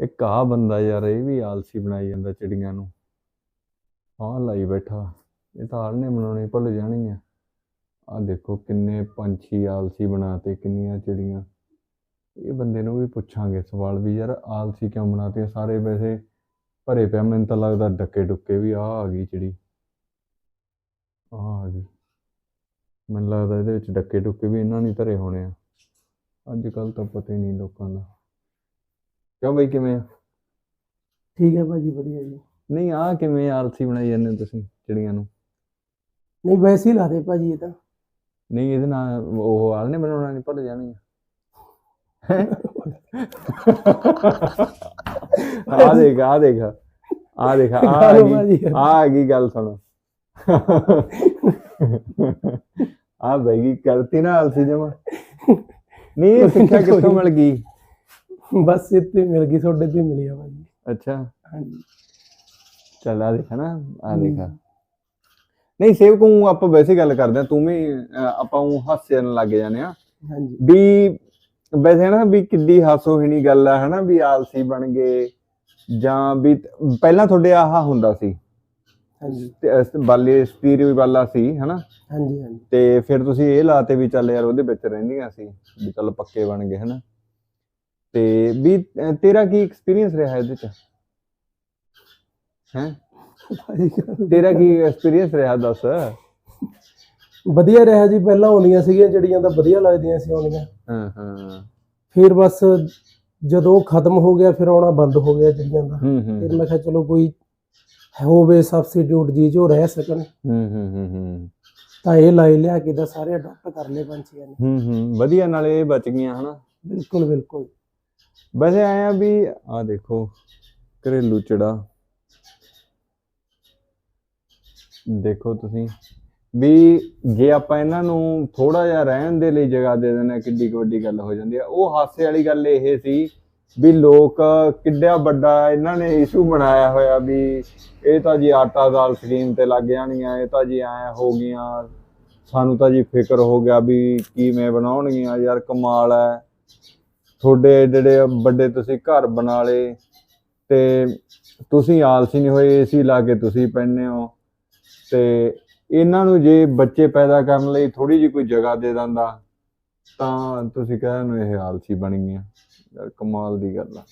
ਇੱਕ ਆ ਬੰਦਾ ਯਾਰ, ਇਹ ਵੀ ਆਲਸੀ ਬਣਾਈ ਜਾਂਦਾ ਚਿੜੀਆਂ ਨੂੰ। ਆਹ ਲਾਈ ਬੈਠਾ, ਇਹ ਤਾਂ ਆਲਣੇ ਬਣਾਉਣੇ ਭੁੱਲ ਜਾਣਗੀਆਂ। ਆ ਦੇਖੋ ਕਿੰਨੇ ਪੰਛੀ ਆਲਸੀ ਬਣਾਤੇ, ਕਿੰਨੀਆਂ ਚਿੜੀਆਂ। ਇਹ ਬੰਦੇ ਨੂੰ ਵੀ ਪੁੱਛਾਂਗੇ ਸਵਾਲ ਵੀ, ਯਾਰ ਆਲਸੀ ਕਿਉਂ ਬਣਾਤੇ? ਸਾਰੇ ਵੈਸੇ ਭਰੇ ਪਿਆ ਮੈਨੂੰ ਤਾਂ ਲੱਗਦਾ ਡੱਕੇ ਡੁੱਕੇ ਵੀ ਆ ਆ ਗਈ ਚਿੜੀ। ਆ ਆ ਗਈ। ਮੈਨੂੰ ਲੱਗਦਾ ਇਹਦੇ ਵਿੱਚ ਡੱਕੇ ਡੁੱਕੇ ਵੀ ਇਹਨਾਂ ਨੇ ਧਰੇ ਹੋਣੇ ਆ। ਅੱਜ ਕੱਲ ਤਾਂ ਪਤਾ ਹੀ ਨਹੀਂ ਲੋਕਾਂ ਦਾ। ਕਿਉਂ ਬਈ ਕਿਵੇਂ ਆ? ਠੀਕ ਹੈ ਭਾਜੀ ਵਧੀਆ ਜੀ। ਨਹੀਂ ਆ ਕਿਵੇਂ ਆਲਸੀ ਬਣਾਈ ਜਾਂਦੇ ਹੋ ਤੁਸੀਂ ਚਿੜੀਆਂ ਨੂੰ? ਨਹੀਂ ਵੈਸੇ ਹੀ ਲਾ ਦੇ ਭਾਜੀ ਇਹ ਤਾਂ। ਨਹੀਂ ਇਹਦੇ ਨਾਲ ਉਹ ਆਲਣੇ ਬਣਾਉਣਾ ਨਹੀਂ ਭੁੱਲ ਜਾਣੀ ਆ। ਦੇਖ ਆ ਦੇਖ ਆ ਦੇਖ ਆ ਆ ਲਓ ਗਈ ਭਾਜੀ। ਆ ਆ ਗਈ ਗੱਲ ਸੁਣੋ। ਆ ਬੈਗੀ ਕਰਤੀ ਨਾ ਆਲਸੀ ਜਮਾ। ਨਹੀਂ ਇਹ ਸਿੱਖਿਆ ਕਿੱਥੋਂ ਮਿਲ ਗਈ? ਬਸ ਇੱਥੇ ਮਿਲ ਗਈ ਤੁਹਾਡੇ ਤੇ ਮਿਲੀ ਆ ਭਾਜੀ। ਅੱਛਾ। ਹਾਂਜੀ। ਚੱਲ ਆ ਦੇਖਾ ਨਾ ਆ ਦੇਖਾ। ਨਹੀਂ ਸੇਵ ਕੋ ਆਪਾਂ ਵੈਸੇ ਗੱਲ ਕਰਦੇ ਆ ਤੂੰ ਵੀ ਅਹ, ਆਪਾਂ ਉਹ ਹਾਸਣ ਲੱਗ ਜਾਂਦੇ ਆ ਹਾਂਜੀ। ਵੀ ਵੈਸੇ ਨਾ ਵੀ ਕਿੱਡੀ ਹਾਸੋਹੀਣੀ ਗੱਲ ਆ ਹਨਾ ਵੀ ਆਲਸੀ ਬਣ ਗਏ ਜਾਂ ਵੀ ਤ- ਪਹਿਲਾਂ ਤੁਹਾਡੇ ਆਹ ਹੁੰਦਾ ਸੀ। ਹਾਂਜੀ। ਤੇ ਅਸ- ਬਾਲੇ ਸਟੀਰੀਓ ਵਾਲਾ ਸੀ ਹਨਾ। ਹਾਂਜੀ ਹਾਂਜੀ। ਤੇ ਫਿਰ ਤੁਸੀਂ ਇਹ ਲਾਤੇ ਵੀ ਚੱਲ ਯਾਰ ਉਹਦੇ ਵਿੱਚ ਰਹਿੰਦੀਆਂ ਸੀ ਵੀ ਚੱਲ ਪੱਕੇ ਬਣ ਗਏ ਹਨਾ। ਤੇ ਵੀ ਅਹ, ਤੇਰਾ ਕੀ ਐਕਸਪੀਰੀਅੰਸ ਰਿਹਾ ਇਹਦੇ ਚ? ਹੈ? ਤੇਰਾ ਕੀ ਐਕਸਪੀਰੀਅੰਸ ਰਿਹਾ ਦੱਸ? ਵਧੀਆ ਰਿਹਾ ਜੀ ਪਹਿਲਾਂ ਆਉਂਦੀਆਂ ਸੀਗੀਆਂ ਜਿਹੜੀਆਂ ਤਾਂ ਵਧੀਆ ਲੱਗਦੀਆਂ ਸੀ ਆਉਂਦੀਆਂ। ਹਾਂ ਹਾਂ। ਫਿਰ ਬਸ ਜਦੋਂ ਉਹ ਖਤਮ ਹੋ ਗਿਆ ਫਿਰ ਆਉਣਾ ਬੰਦ ਹੋ ਗਿਆ ਜਿਹੜੀਆਂ ਦਾ। ਹੂੰ ਫਿਰ ਮੈਂ ਕਿਹਾ ਚਲੋ ਕੋਈ ਹੋਵੇ ਸਬਸਟੀਟਿਊਟ ਜੀ ਜੋ ਰਹਿ ਸਕਣ। ਹੂੰ ਹੂੰ ਹੂੰ ਹੂੰ। ਤਾਂ ਇਹ ਲਾਈ ਲਿਆ ਕੇ ਦਾ ਸਾਰੇ ਅਡਾਪਟ ਕਰ ਲਏ ਪੰਛੀਆਂ ਨੇ। ਹੂੰ ਹੂੰ। ਵਧੀਆ ਨਾਲੇ ਇਹ ਬਚ ਗਈਆਂ ਹਨਾ? ਬਿਲਕੁਲ ਬਿਲਕੁਲ। ਵੈਸੇ ਆਇਆ ਵੀ ਆ ਦੇਖੋ ਘਰੇਲੂ ਚੜਾ। ਦੇਖੋ ਤੁਸੀਂ ਵੀ ਜੇ ਆਪਾਂ ਇਹਨਾਂ ਨੂੰ ਥੋੜਾ ਜਿਹਾ ਰਹਿਣ ਦੇ ਲਈ ਜਗ੍ਹਾ ਦੇ ਦਿੰਦੇ ਹਾਂ, ਕਿੱਡੀ ਵੱਡੀ ਗੱਲ ਹੋ ਜਾਂਦੀ ਆ। ਉਹ ਹਾਸੇ ਵਾਲੀ ਗੱਲ ਇਹ ਸੀ ਵੀ ਲੋਕ ਕਿੱਡਾ ਵੱਡਾ ਇਹਨਾਂ ਨੇ ਇਸ਼ੂ ਬਣਾਇਆ ਹੋਇਆ ਵੀ ਇਹ ਤਾਂ ਜੀ ਆਟਾ ਦਾਲ ਸਕੀਮ ਤੇ ਲੱਗ ਜਾਣੀਆਂ ਇਹ ਤਾਂ ਜੀ ਐ ਹੋ ਗਈਆਂ। ਸਾਨੂੰ ਤਾਂ ਜੀ ਫਿਕਰ ਹੋ ਗਿਆ ਵੀ ਕਿਵੇਂ ਬਣਾਉਣਗੀਆਂ ਯਾਰ ਕਮਾਲ ਹੈ। ਤੁਹਾਡੇ ਜਿਹੜੇ ਵੱਡੇ ਤੁਸੀਂ ਘਰ ਬਣਾ ਲਏ ਤੇ ਤੁਸੀਂ ਆਲਸੀ ਨਹੀਂ ਹੋਏ, ਏਸੀ ਲਾ ਕੇ ਤੁਸੀਂ ਪੈਂਦੇ ਹੋ ਤੇ ਇਹਨਾਂ ਨੂੰ ਜੇ ਬੱਚੇ ਪੈਦਾ ਕਰਨ ਲਈ ਥੋੜੀ ਜਿਹੀ ਕੋਈ ਜਗ੍ਹਾ ਦੇ ਦਿੰਦਾ, ਤਾਂ ਤੁਸੀਂ ਕਹਿੰਦੇ ਨੂੰ ਇਹ ਆਲਸੀ ਬਣ ਗਈਆਂ ਯਾਰ ਕਮਾਲ ਦੀ ਗੱਲ ਆ।